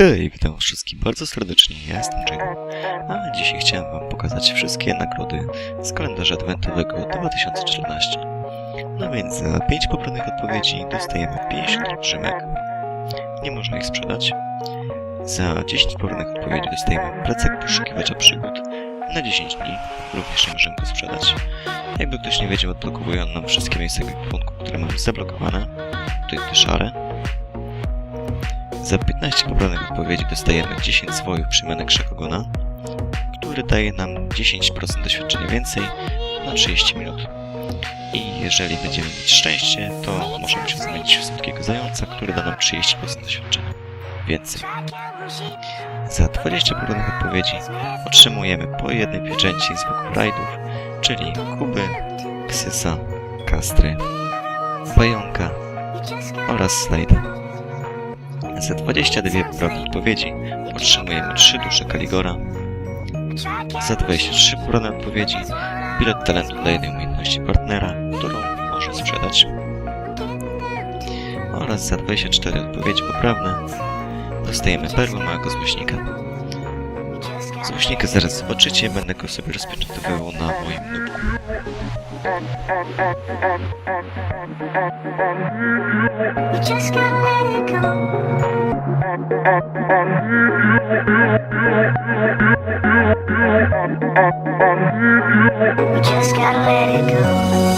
Hej, witam was wszystkich bardzo serdecznie, ja jestem Jay. A dzisiaj chciałem wam pokazać wszystkie nagrody z kalendarza adwentowego 2014. No więc za 5 poprawnych odpowiedzi dostajemy 50 drzymek. Nie można ich sprzedać. Za 10 poprawnych odpowiedzi dostajemy plecak poszukiwacza przygód na 10 dni. Również nie możemy go sprzedać. Jakby ktoś nie wiedział, odblokowuje on nam wszystkie miejsca ekwipunku, które mamy zablokowane. Tutaj te szare. Za 15 poprawnych odpowiedzi dostajemy 10 zwojów przymianek Szakogona, który daje nam 10% doświadczenia więcej na 30 minut. I jeżeli będziemy mieć szczęście, to możemy się zmienić w słodkiego zająca, który da nam 30% doświadczenia więcej. Za 20 poprawnych odpowiedzi otrzymujemy po jednej pieczęci z boku rajdów, czyli Kuby, Ksysa, Kastry, Pająka oraz Slajda. Za 22 poprawne odpowiedzi otrzymujemy 3 dusze Kaligora. Za 23 poprawne odpowiedzi pilot talentu dla jednej umiejętności partnera, którą może sprzedać. Oraz za 24 odpowiedzi poprawne dostajemy perłę małego złośnika. Złośnika zaraz zobaczycie, będę go sobie rozpieczętowywał na moim nubku. You just gotta let it go.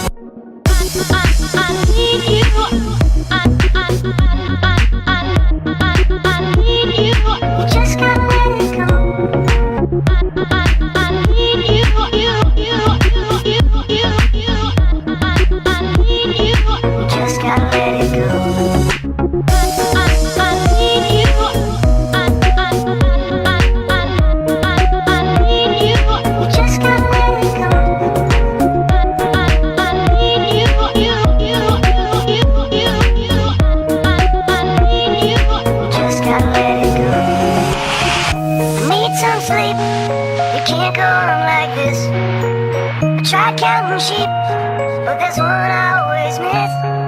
Can't go on like this. I tried counting sheep, but there's one I always miss.